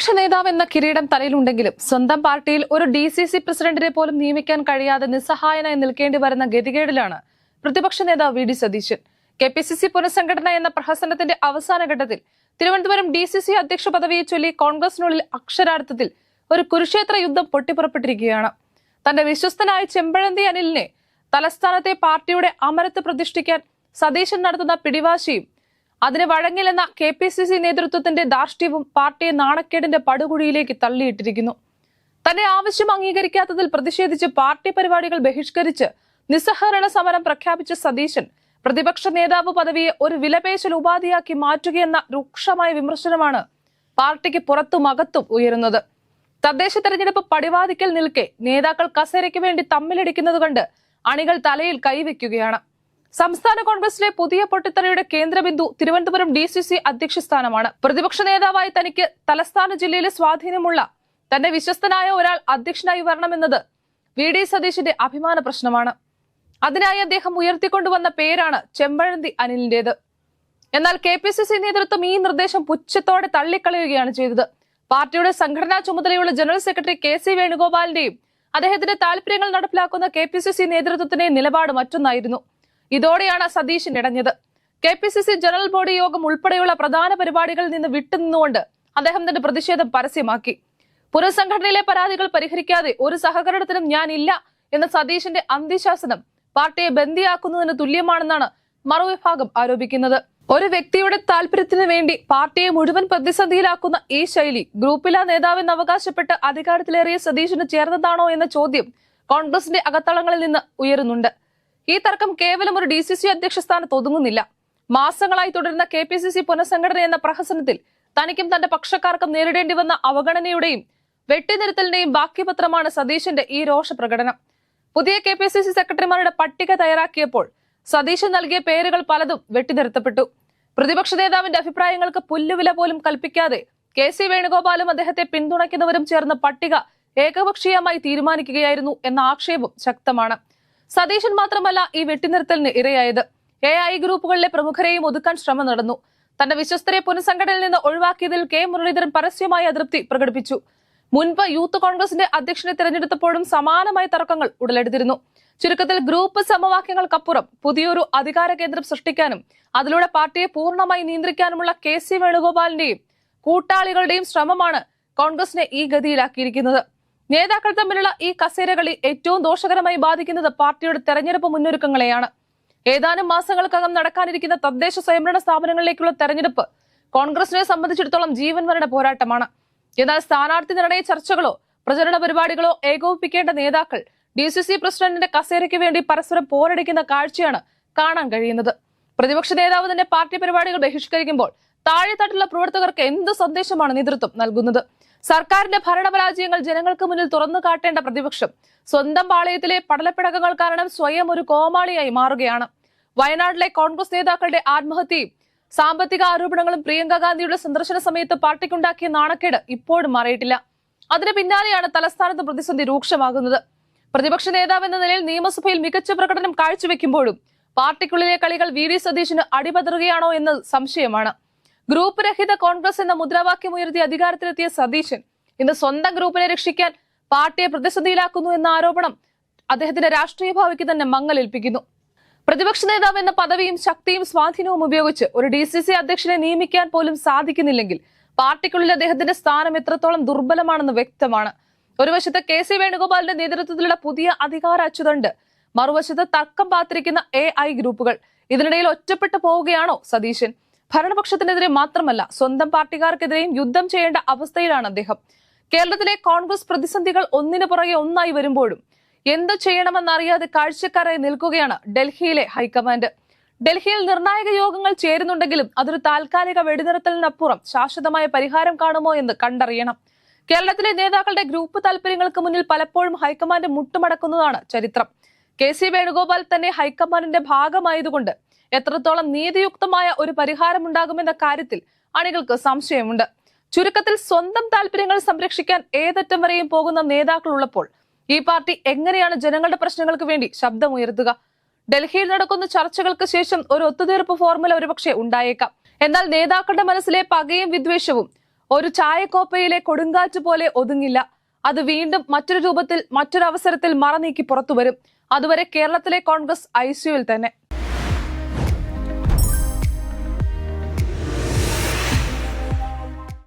പ്രതിപക്ഷ നേതാവ് എന്ന കിരീടം തലയിലുണ്ടെങ്കിലും സ്വന്തം പാർട്ടിയിൽ ഒരു ഡി സി സി പ്രസിഡന്റിനെ പോലും നിയമിക്കാൻ കഴിയാതെ നിസ്സഹായനായി നിൽക്കേണ്ടി വരുന്ന ഗതികേടിലാണ് പ്രതിപക്ഷ നേതാവ് V. D. Satheesan. K P C C പുനഃസംഘടന എന്ന പ്രഹസനത്തിന്റെ അവസാന ഘട്ടത്തിൽ തിരുവനന്തപുരം ഡി സി സി അധ്യക്ഷ പദവിയെ ചൊല്ലി കോൺഗ്രസിനുള്ളിൽ അക്ഷരാർത്ഥത്തിൽ ഒരു കുരുക്ഷേത്ര യുദ്ധം പൊട്ടിപ്പുറപ്പെട്ടിരിക്കുകയാണ്. തന്റെ വിശ്വസ്തനായ ചെമ്പഴന്തി അനിലിനെ തലസ്ഥാനത്തെ പാർട്ടിയുടെ അമരത്ത് പ്രതിഷ്ഠിക്കാൻ സതീശൻ നടത്തുന്ന പിടിവാശിയും അതിന് വഴങ്ങില്ലെന്ന കെ പി സി സി നേതൃത്വത്തിന്റെ ധാർഷ്ട്യവും പാർട്ടിയെ നാണക്കേടിന്റെ പടുകുഴിയിലേക്ക് തള്ളിയിട്ടിരിക്കുന്നു. തന്നെ ആവശ്യം അംഗീകരിക്കാത്തതിൽ പ്രതിഷേധിച്ച് പാർട്ടി പരിപാടികൾ ബഹിഷ്കരിച്ച് നിസ്സഹകരണ സമരം പ്രഖ്യാപിച്ച സതീശൻ പ്രതിപക്ഷ നേതാവ് പദവിയെ ഒരു വിലപേശൽ ഉപാധിയാക്കി മാറ്റുകയെന്ന രൂക്ഷമായ വിമർശനമാണ് പാർട്ടിക്ക് പുറത്തും അകത്തും ഉയരുന്നത്. തദ്ദേശ തെരഞ്ഞെടുപ്പ് പടിവാദിക്കൽ നിൽക്കെ നേതാക്കൾ കസേരയ്ക്ക് വേണ്ടി തമ്മിലടിക്കുന്നത് കണ്ട് അണികൾ തലയിൽ കൈവയ്ക്കുകയാണ്. സംസ്ഥാന കോൺഗ്രസിലെ പുതിയ പൊട്ടിത്തെറിയുടെ കേന്ദ്രബിന്ദു തിരുവനന്തപുരം ഡി സി സി അധ്യക്ഷ സ്ഥാനമാണ് പ്രതിപക്ഷ നേതാവായി തനിക്ക് തലസ്ഥാന ജില്ലയിലെ സ്വാധീനമുള്ള തന്റെ വിശ്വസ്തനായ ഒരാൾ അധ്യക്ഷനായി വരണമെന്നത് വി ഡി സതീശിന്റെ അഭിമാന പ്രശ്നമാണ്. അതിനായി അദ്ദേഹം ഉയർത്തിക്കൊണ്ടുവന്ന പേരാണ് ചെമ്പഴന്തി അനിലിന്റേത്. എന്നാൽ കെ പി സി സി നേതൃത്വം ഈ നിർദ്ദേശം പുച്ഛത്തോടെ തള്ളിക്കളയുകയാണ് ചെയ്തത്. പാർട്ടിയുടെ സംഘടനാ ചുമതലയുള്ള ജനറൽ സെക്രട്ടറി കെ സി വേണുഗോപാലിന്റെയും അദ്ദേഹത്തിന്റെ താല്പര്യങ്ങൾ നടപ്പിലാക്കുന്ന കെ പി സി സി നേതൃത്വത്തിന്റെ നിലപാട് മറ്റൊന്നായിരുന്നു. ഇതോടെയാണ് Satheesan ഇടഞ്ഞത്. K P C C general body യോഗം ഉൾപ്പെടെയുള്ള പ്രധാന പരിപാടികളിൽ നിന്ന് വിട്ടുനിന്നുകൊണ്ട് അദ്ദേഹം തന്റെ പ്രതിഷേധം പരസ്യമാക്കി. പുനഃസംഘടനയിലെ പരാതികൾ പരിഹരിക്കാതെ ഒരു സഹകരണത്തിനും ഞാൻ ഇല്ല എന്ന സതീശന്റെ അന്ത്യശാസനം പാർട്ടിയെ ബന്ദിയാക്കുന്നതിന് തുല്യമാണെന്നാണ് മറുവിഭാഗം ആരോപിക്കുന്നത്. ഒരു വ്യക്തിയുടെ താല്പര്യത്തിന് വേണ്ടി പാർട്ടിയെ മുഴുവൻ പ്രതിസന്ധിയിലാക്കുന്ന ഈ ശൈലി ഗ്രൂപ്പിലെ നേതാവെന്ന് അവകാശപ്പെട്ട് അധികാരത്തിലേറിയ സതീശന് ചേർന്നതാണോ എന്ന ചോദ്യം കോൺഗ്രസിന്റെ അകത്തളങ്ങളിൽ നിന്ന് ഉയരുന്നുണ്ട്. ഈ തർക്കം കേവലം ഒരു ഡി സി സി അധ്യക്ഷ സ്ഥാനത്ത് ഒതുങ്ങുന്നില്ല. മാസങ്ങളായി തുടരുന്ന കെ പി സി സി പുനഃസംഘടന എന്ന പ്രഹസനത്തിൽ തനിക്കും തന്റെ പക്ഷക്കാർക്കും നേരിടേണ്ടി വന്ന അവഗണനയുടെയും വെട്ടിനിരുത്തലിന്റെയും ബാക്കിപത്രമാണ് സതീശന്റെ ഈ രോഷ പ്രകടനം. പുതിയ കെ പി സി സി സെക്രട്ടറിമാരുടെ പട്ടിക തയ്യാറാക്കിയപ്പോൾ സതീശൻ നൽകിയ പേരുകൾ പലതും വെട്ടിനിർത്തപ്പെട്ടു പ്രതിപക്ഷ നേതാവിന്റെ അഭിപ്രായങ്ങൾക്ക് പുല്ലുവില പോലും കൽപ്പിക്കാതെ കെ സി വേണുഗോപാലും അദ്ദേഹത്തെ പിന്തുണയ്ക്കുന്നവരും ചേർന്ന പട്ടിക ഏകപക്ഷീയമായി തീരുമാനിക്കുകയായിരുന്നു എന്ന ആക്ഷേപം ശക്തമാണ്. സതീശൻ മാത്രമല്ല ഈ വെട്ടിനിർത്തലിന് ഇരയായത്. എ ഐ ഗ്രൂപ്പുകളിലെ പ്രമുഖരെയും ഒതുക്കാൻ ശ്രമം നടന്നു. തന്റെ വിശ്വസ്തരെ പുനഃസംഘടനയിൽ നിന്ന് ഒഴിവാക്കിയതിൽ കെ മുരളീധരൻ പരസ്യമായി അതൃപ്തി പ്രകടിപ്പിച്ചു. മുൻപ് യൂത്ത് കോൺഗ്രസിന്റെ അധ്യക്ഷനെ തിരഞ്ഞെടുത്തപ്പോഴും സമാനമായ തർക്കങ്ങൾ ഉടലെടുത്തിരുന്നു. ചുരുക്കത്തിൽ ഗ്രൂപ്പ് സമവാക്യങ്ങൾക്കപ്പുറം പുതിയൊരു അധികാര കേന്ദ്രം സൃഷ്ടിക്കാനും അതിലൂടെ പാർട്ടിയെ പൂർണമായി നിയന്ത്രിക്കാനുമുള്ള കെ സി വേണുഗോപാലിന്റെയും കൂട്ടാളികളുടെയും ശ്രമമാണ് കോൺഗ്രസിനെ ഈ ഗതിയിലാക്കിയിരിക്കുന്നത്. നേതാക്കൾ തമ്മിലുള്ള ഈ കസേരകളി ഏറ്റവും ദോഷകരമായി ബാധിക്കുന്നത് പാർട്ടിയുടെ തെരഞ്ഞെടുപ്പ് മുന്നൊരുക്കങ്ങളെയാണ്. ഏതാനും മാസങ്ങൾക്കകം നടക്കാനിരിക്കുന്ന തദ്ദേശ സ്വയംഭരണ സ്ഥാപനങ്ങളിലേക്കുള്ള തെരഞ്ഞെടുപ്പ് കോൺഗ്രസിനെ സംബന്ധിച്ചിടത്തോളം ജീവൻ മരണ പോരാട്ടമാണ്. എന്നാൽ സ്ഥാനാർത്ഥി നിർണയ ചർച്ചകളോ പ്രചരണ പരിപാടികളോ ഏകോപിപ്പിക്കേണ്ട നേതാക്കൾ ഡി സി സി പ്രസിഡന്റിന്റെ കസേരയ്ക്ക് വേണ്ടി പരസ്പരം പോരടിക്കുന്ന കാഴ്ചയാണ് കാണാൻ കഴിയുന്നത്. പ്രതിപക്ഷ നേതാവ് തന്നെ പാർട്ടി പരിപാടികൾ ബഹിഷ്കരിക്കുമ്പോൾ താഴെത്തട്ടിലുള്ള പ്രവർത്തകർക്ക് എന്ത് സന്ദേശമാണ് നേതൃത്വം നൽകുന്നത്? സർക്കാരിന്റെ ഭരണപരാജയങ്ങൾ ജനങ്ങൾക്ക് മുന്നിൽ തുറന്നു കാട്ടേണ്ട പ്രതിപക്ഷം സ്വന്തം പാളയത്തിലെ പടലപ്പിടക്കങ്ങൾ കാരണം സ്വയം ഒരു കോമാളിയായി മാറുകയാണ്. വയനാട്ടിലെ കോൺഗ്രസ് നേതാക്കളുടെ ആത്മഹത്യയും സാമ്പത്തിക ആരോപണങ്ങളും പ്രിയങ്ക ഗാന്ധിയുടെ സന്ദർശന സമയത്ത് പാർട്ടിക്കുണ്ടാക്കിയ നാണക്കേട് ഇപ്പോഴും മാറിയിട്ടില്ല. അതിന് പിന്നാലെയാണ് തലസ്ഥാനത്ത് പ്രതിസന്ധി രൂക്ഷമാകുന്നത്. പ്രതിപക്ഷ നേതാവ് എന്ന നിലയിൽ നിയമസഭയിൽ മികച്ച പ്രകടനം കാഴ്ചവെക്കുമ്പോഴും പാർട്ടിക്കുള്ളിലെ കളികൾ വി. ഡി സതീശന് അടിപതറുകയാണോ എന്ന് സംശയമാണ്. ഗ്രൂപ്പ് രഹിത കോൺഗ്രസ് എന്ന മുദ്രാവാക്യം ഉയർത്തി അധികാരത്തിലെത്തിയ സതീശൻ ഇന്ന് സ്വന്തം ഗ്രൂപ്പിനെ രക്ഷിക്കാൻ പാർട്ടിയെ പ്രതിസന്ധിയിലാക്കുന്നു എന്ന ആരോപണം അദ്ദേഹത്തിന്റെ രാഷ്ട്രീയ ഭാവിക്ക് തന്നെ മങ്ങലേൽപ്പിക്കുന്നു. പ്രതിപക്ഷ നേതാവ് എന്ന പദവിയും ശക്തിയും സ്വാധീനവും ഉപയോഗിച്ച് ഒരു ഡി സി സി അധ്യക്ഷനെ നിയമിക്കാൻ പോലും സാധിക്കുന്നില്ലെങ്കിൽ പാർട്ടിക്കുള്ളിൽ അദ്ദേഹത്തിന്റെ സ്ഥാനം എത്രത്തോളം ദുർബലമാണെന്ന് വ്യക്തമാണ്. ഒരു വശത്ത് കെ സി വേണുഗോപാലിന്റെ നേതൃത്വത്തിലുള്ള പുതിയ അധികാര അച്ചുതണ്ട് മറുവശത്ത് തർക്കം പാത്തിരിക്കുന്ന എ ഗ്രൂപ്പുകൾ. ഇതിനിടയിൽ ഒറ്റപ്പെട്ടു പോവുകയാണോ സതീശൻ? ഭരണപക്ഷത്തിനെതിരെ മാത്രമല്ല സ്വന്തം പാർട്ടിക്കാർക്കെതിരെയും യുദ്ധം ചെയ്യേണ്ട അവസ്ഥയിലാണ് അദ്ദേഹം. കേരളത്തിലെ കോൺഗ്രസ് പ്രതിസന്ധികൾ ഒന്നിനു പുറകെ ഒന്നായി വരുമ്പോഴും എന്തു ചെയ്യണമെന്നറിയാതെ കാഴ്ചക്കാരായി നിൽക്കുകയാണ് ഡൽഹിയിലെ ഹൈക്കമാൻഡ്. ഡൽഹിയിൽ നിർണായക യോഗങ്ങൾ ചേരുന്നുണ്ടെങ്കിലും അതൊരു താൽക്കാലിക വെടിനിർത്തലിനപ്പുറം ശാശ്വതമായ പരിഹാരം കാണുമോ എന്ന് കണ്ടറിയണം. കേരളത്തിലെ നേതാക്കളുടെ ഗ്രൂപ്പ് താല്പര്യങ്ങൾക്ക് മുന്നിൽ പലപ്പോഴും ഹൈക്കമാൻഡ് മുട്ടുമടക്കുന്നതാണ് ചരിത്രം. കെ സി വേണുഗോപാൽ തന്നെ ഹൈക്കമാൻഡിന്റെ ഭാഗമായതുകൊണ്ട് എത്രത്തോളം നീതിയുക്തമായ ഒരു പരിഹാരമുണ്ടാകുമെന്ന കാര്യത്തിൽ അണികൾക്ക് സംശയമുണ്ട്. ചുരുക്കത്തിൽ സ്വന്തം താല്പര്യങ്ങൾ സംരക്ഷിക്കാൻ ഏതറ്റം വരെയും പോകുന്ന നേതാക്കൾ ഉള്ളപ്പോൾ ഈ പാർട്ടി എങ്ങനെയാണ് ജനങ്ങളുടെ പ്രശ്നങ്ങൾക്ക് വേണ്ടി ശബ്ദമുയർത്തുക? ഡൽഹിയിൽ നടക്കുന്ന ചർച്ചകൾക്ക് ശേഷം ഒരു ഒത്തുതീർപ്പ് ഫോർമുല ഒരുപക്ഷെ ഉണ്ടായേക്കാം. എന്നാൽ നേതാക്കളുടെ മനസ്സിലെ പകയും വിദ്വേഷവും ഒരു ചായക്കോപ്പയിലെ കൊടുങ്കാറ്റ് പോലെ ഒതുങ്ങില്ല. അത് വീണ്ടും മറ്റൊരു രൂപത്തിൽ മറ്റൊരു അവസരത്തിൽ മറനീക്കി പുറത്തു വരും അതുവരെ കേരളത്തിലെ കോൺഗ്രസ് ഐ തന്നെ.